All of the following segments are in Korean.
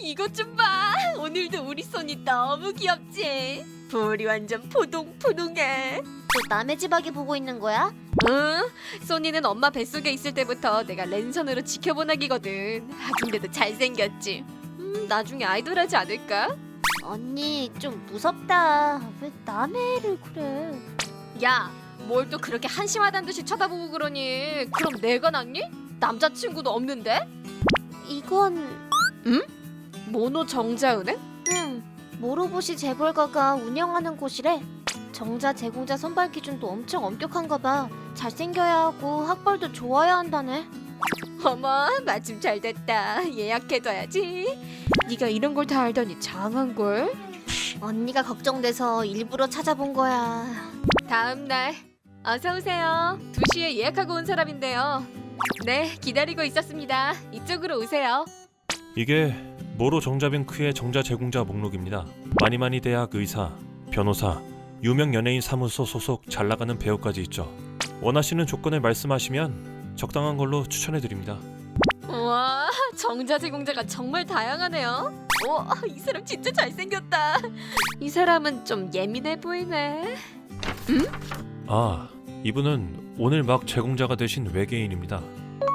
이것 좀 봐. 오늘도 우리 손이 너무 귀엽지. 볼이 완전 포동포동해. 너 남의 집 아기 보고 있는 거야? 응? 소니는 엄마 뱃속에 있을 때부터 내가 랜선으로 지켜본 아기거든. 아, 근데도 잘생겼지. 음, 나중에 아이돌 하지 않을까? 언니 좀 무섭다. 왜 남의 애를 그래? 야, 뭘 또 그렇게 한심하단 듯이 쳐다보고 그러니? 그럼 내가 낫니? 남자친구도 없는데? 이건 모노 정자은행? 응 모로보시 재벌가가 운영하는 곳이래. 정자 제공자 선발 기준도 엄청 엄격한가 봐. 잘생겨야 하고 학벌도 좋아야 한다네. 어머, 마침 잘 됐다. 예약해둬야지. 네가 이런 걸 다 알더니 장한 걸. 언니가 걱정돼서 일부러 찾아본 거야. 다음 날 어서 오세요. 2시에 예약하고 온 사람인데요. 네, 기다리고 있었습니다. 이쪽으로 오세요. 이게 모로 정자뱅크의 정자 제공자 목록입니다. 마니마니 대학 의사, 변호사, 유명 연예인 사무소 소속 잘 나가는 배우까지 있죠. 원하시는 조건을 말씀하시면 적당한 걸로 추천해 드립니다. 와, 정자 제공자가 정말 다양하네요. 와, 이 사람 진짜 잘생겼다. 이 사람은 좀 예민해 보이네. 아, 이분은 오늘 막 제공자가 되신 외계인입니다.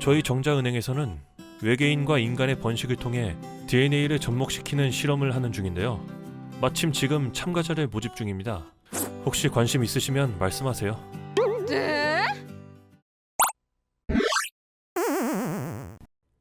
저희 정자은행에서는 외계인과 인간의 번식을 통해 DNA를 접목시키는 실험을 하는 중인데요. 마침 지금 참가자를 모집 중입니다. 혹시 관심 있으시면 말씀하세요. 네?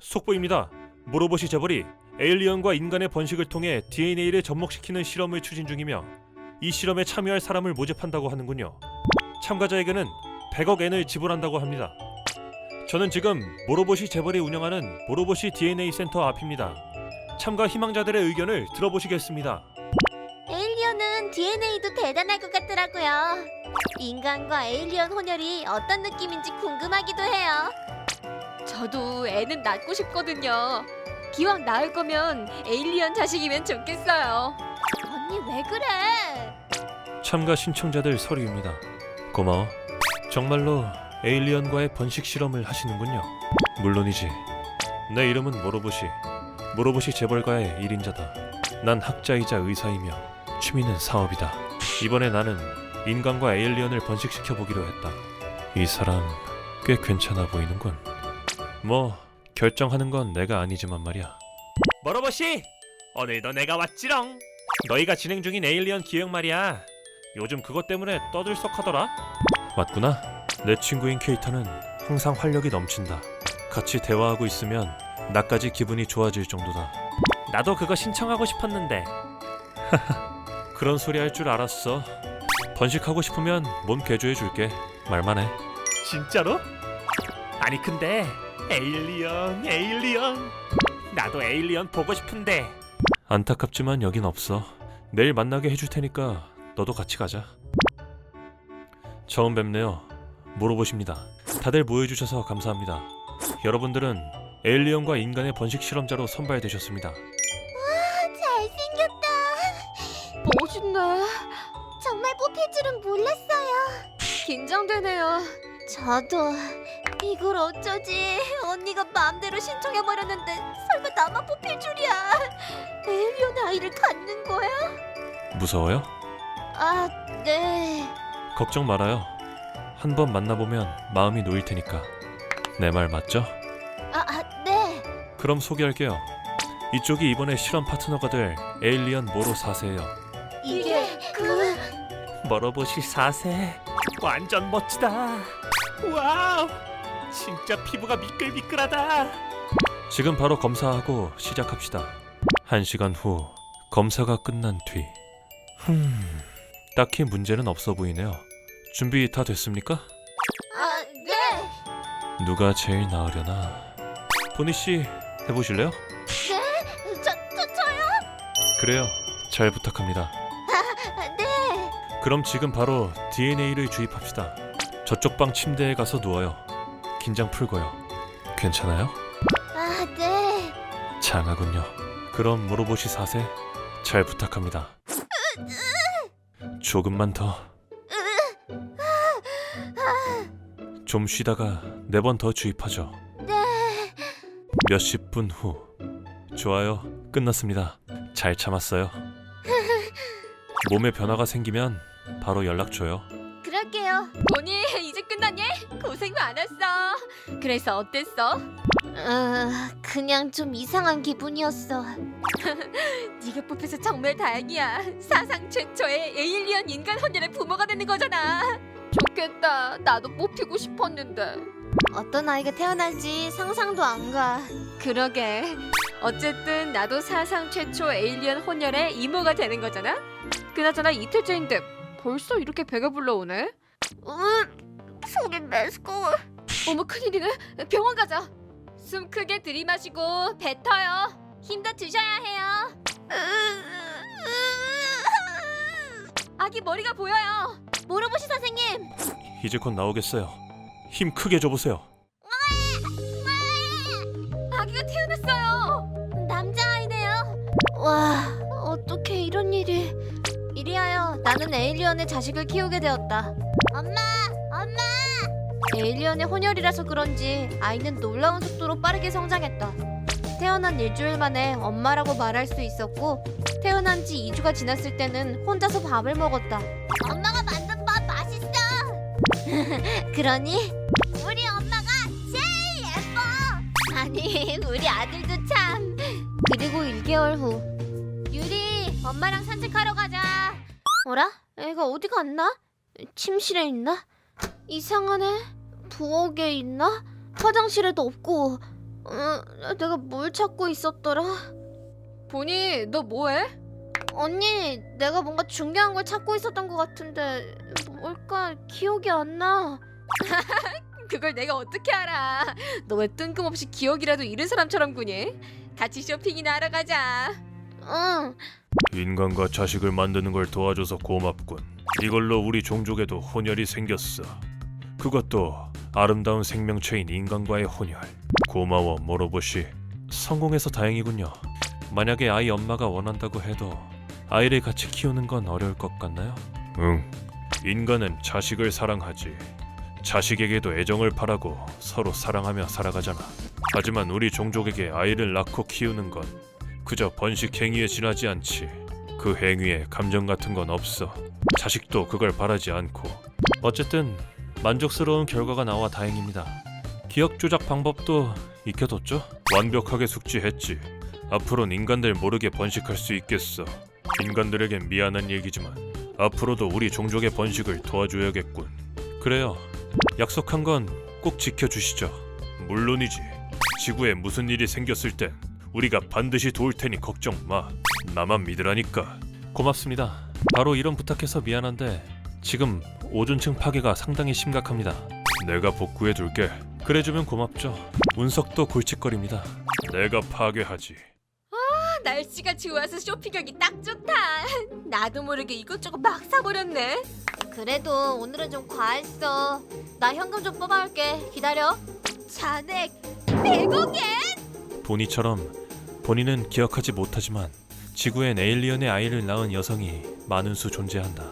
속보입니다. 모로보시 재벌이 에일리언과 인간의 번식을 통해 DNA를 접목시키는 실험을 추진 중이며 이 실험에 참여할 사람을 모집한다고 하는군요. 참가자에게는 100억 엔을 지불한다고 합니다. 저는 지금 모로보시 재벌이 운영하는 모로보시 DNA 센터 앞입니다. 참가 희망자들의 의견을 들어보시겠습니다. 에일리언은 DNA도 대단할 것 같더라고요. 인간과 에일리언 혼혈이 어떤 느낌인지 궁금하기도 해요. 저도 애는 낳고 싶거든요. 기왕 낳을 거면 에일리언 자식이면 좋겠어요. 언니 왜 그래? 참가 신청자들 서류입니다. 고마워. 정말로 에일리언과의 번식 실험을 하시는군요. 물론이지. 내 이름은 모로보시. 모로보시 재벌가의 1인자다. 난 학자이자 의사이며 취미는 사업이다. 이번에 나는 인간과 에일리언을 번식시켜 보기로 했다. 이 사람 꽤 괜찮아 보이는군. 뭐 결정하는 건 내가 아니지만 말이야. 모로보시 오늘도 내가 왔지롱. 너희가 진행 중인 에일리언 기획 말이야. 요즘 그것 때문에 떠들썩하더라. 맞구나. 내 친구인 케이타는 항상 활력이 넘친다. 같이 대화하고 있으면 나까지 기분이 좋아질 정도다. 나도 그거 신청하고 싶었는데. 그런 소리 할 줄 알았어. 번식하고 싶으면 몸 개조해 줄게. 말만 해. 진짜로? 아니 근데 에일리언, 에일리언. 나도 에일리언 보고 싶은데. 안타깝지만 여긴 없어. 내일 만나게 해줄 테니까 너도 같이 가자. 처음 뵙네요. 물어보십니다. 다들 모여주셔서 감사합니다. 여러분들은 에일리언과 인간의 번식 실험자로 선발되셨습니다. 잘생겼다. 멋있네. 정말 뽑힐 줄은 몰랐어요. 긴장되네요. 저도 이걸 어쩌지? 언니가 마음대로 신청해 버렸는데 설마 나만 뽑힐 줄이야? 에일리언 아이를 갖는 거야? 무서워요? 아, 네. 걱정 말아요. 한 번 만나보면 마음이 놓일 테니까. 내 말 맞죠? 아, 아, 네. 그럼 소개할게요. 이쪽이 이번에 실험 파트너가 될 에일리언 모로 4세예요. 이게 그 멀어보시 4세. 완전 멋지다. 와우. 진짜 피부가 미끌미끌하다. 지금 바로 검사하고 시작합시다. 한 시간 후 검사가 끝난 뒤. 흠. 딱히 문제는 없어 보이네요. 준비 다 됐습니까? 아, 네. 누가 제일 나으려나? 보니 씨 해보실래요? 네. 저, 저 저요? 그래요. 잘 부탁합니다. 아, 네. 그럼 지금 바로 DNA를 주입합시다. 저쪽 방 침대에 가서 누워요. 긴장 풀고요. 괜찮아요? 아, 네. 장하군요. 그럼 물어보시 사세 잘 부탁합니다. 조금만 더. 좀 쉬다가 네 번 더 주입하죠. 네. 몇십 분 후. 좋아요. 끝났습니다. 잘 참았어요. 몸에 변화가 생기면 바로 연락 줘요. 그럴게요. 보니 이제 끝났니? 고생 많았어. 그래서 어땠어? 어, 그냥 좀 이상한 기분이었어. 네가 뽑혀서 정말 다행이야. 사상 최초의 에일리언 인간 헌혈의 부모가 되는 거잖아. 좋겠다. 나도 뽑히고 싶었는데. 어떤 아이가 태어날지 상상도 안 가. 그러게. 어쨌든 나도 사상 최초 에일리언 혼혈의 이모가 되는 거잖아. 그나저나 이틀째인데 벌써 이렇게 배가 불러오네. 음, 속이 메스꺼워. 어머 큰일이네. 병원 가자. 숨 크게 들이마시고 뱉어요. 힘도 드셔야 해요. 아기 머리가 보여요. 모로보시 선생님. 이제 곧 나오겠어요. 힘 크게 줘보세요. 아기가 태어났어요. 남자아이네요. 와, 어떻게 이런 일이. 이리하여 나는 에일리언의 자식을 키우게 되었다. 엄마, 엄마. 에일리언의 혼혈이라서 그런지 아이는 놀라운 속도로 빠르게 성장했다. 태어난 일주일 만에 엄마라고 말할 수 있었고 태어난 지 2주가 지났을 때는 혼자서 밥을 먹었다. 엄마가. 그러니 우리 엄마가 제일 예뻐. 아니, 우리 아들도 참. 그리고 1개월 후 유리, 엄마랑 산책하러 가자. 뭐라? 애가 어디 갔나? 침실에 있나? 이상하네. 부엌에 있나? 화장실에도 없고. 어, 내가 뭘 찾고 있었더라? 보니 너 뭐해? 언니, 내가 뭔가 중요한 걸 찾고 있었던 것 같은데 뭘까 기억이 안 나. 그걸 내가 어떻게 알아? 너 왜 뜬금없이 기억이라도 잃은 사람처럼 구니? 같이 쇼핑이나 하러 가자. 응. 인간과 자식을 만드는 걸 도와줘서 고맙군. 이걸로 우리 종족에도 혼혈이 생겼어. 그것도 아름다운 생명체인 인간과의 혼혈. 고마워 모로보시. 성공해서 다행이군요. 만약에 아이 엄마가 원한다고 해도 아이를 같이 키우는 건 어려울 것 같나요? 응. 인간은 자식을 사랑하지. 자식에게도 애정을 바라고 서로 사랑하며 살아가잖아. 하지만 우리 종족에게 아이를 낳고 키우는 건 그저 번식 행위에 지나지 않지. 그 행위에 감정 같은 건 없어. 자식도 그걸 바라지 않고. 어쨌든 만족스러운 결과가 나와 다행입니다. 기억 조작 방법도 익혀뒀죠? 완벽하게 숙지했지. 앞으론 인간들 모르게 번식할 수 있겠어. 인간들에겐 미안한 얘기지만 앞으로도 우리 종족의 번식을 도와줘야겠군. 그래요. 약속한 건 꼭 지켜주시죠. 물론이지. 지구에 무슨 일이 생겼을 땐 우리가 반드시 도울 테니 걱정 마. 나만 믿으라니까. 고맙습니다. 바로 이런 부탁해서 미안한데 지금 오존층 파괴가 상당히 심각합니다. 내가 복구해 둘게. 그래주면 고맙죠. 운석도 골칫거립니다. 내가 파괴하지. 아, 날씨가 좋아서 쇼핑하기 딱 좋다. 나도 모르게 이것저것 막 사버렸네. 그래도 오늘은 좀 과했어. 나 현금 좀 뽑아올게. 기다려. 잔액 100억에? 보니처럼 본인은 기억하지 못하지만 지구엔 에일리언의 아이를 낳은 여성이 많은 수 존재한다.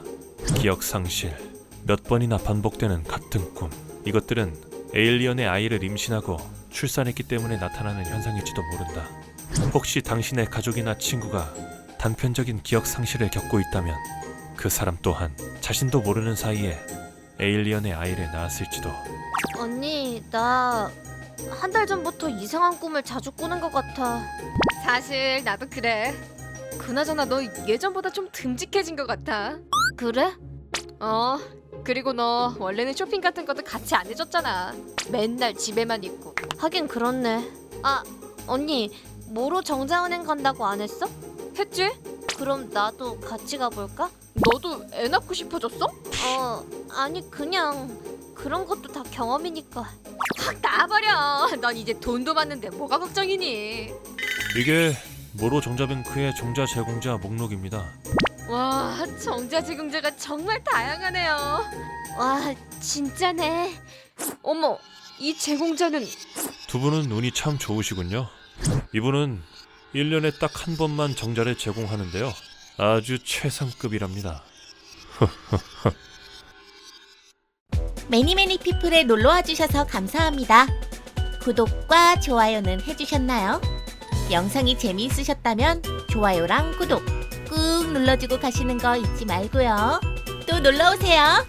기억 상실, 몇 번이나 반복되는 같은 꿈. 이것들은 에일리언의 아이를 임신하고 출산했기 때문에 나타나는 현상일지도 모른다. 혹시 당신의 가족이나 친구가 단편적인 기억 상실을 겪고 있다면 그 사람 또한 자신도 모르는 사이에 에일리언의 아이를 낳았을지도. 언니, 나 한 달 전부터 이상한 꿈을 자주 꾸는 것 같아. 사실 나도 그래. 그나저나 너 예전보다 좀 듬직해진 것 같아. 그래? 어. 그리고 너 원래는 쇼핑 같은 것도 같이 안 해줬잖아. 맨날 집에만 있고. 하긴 그렇네. 아, 언니, 뭐로 정자은행 간다고 안 했어? 했지? 그럼 나도 같이 가볼까? 너도 애 낳고 싶어졌어? 어, 아니 그냥 그런 것도 다 경험이니까. 확 나버려. 넌 이제 돈도 많는데 뭐가 걱정이니? 이게 모로 정자뱅크의 정자 제공자 목록입니다. 와, 정자지공자가 정말 다양하네요. 와, 진짜네. 어머, 이 제공자는 두 분은 운이 참 좋으시군요. 이분은 1년에 딱 한 번만 정자를 제공하는데요. 아주 최상급이랍니다. 매니매니 피플에 놀러와 주셔서 감사합니다. 구독과 좋아요는 해주셨나요? 영상이 재미있으셨다면 좋아요랑 구독 꾹 눌러주고 가시는 거 잊지 말고요. 또 놀러오세요.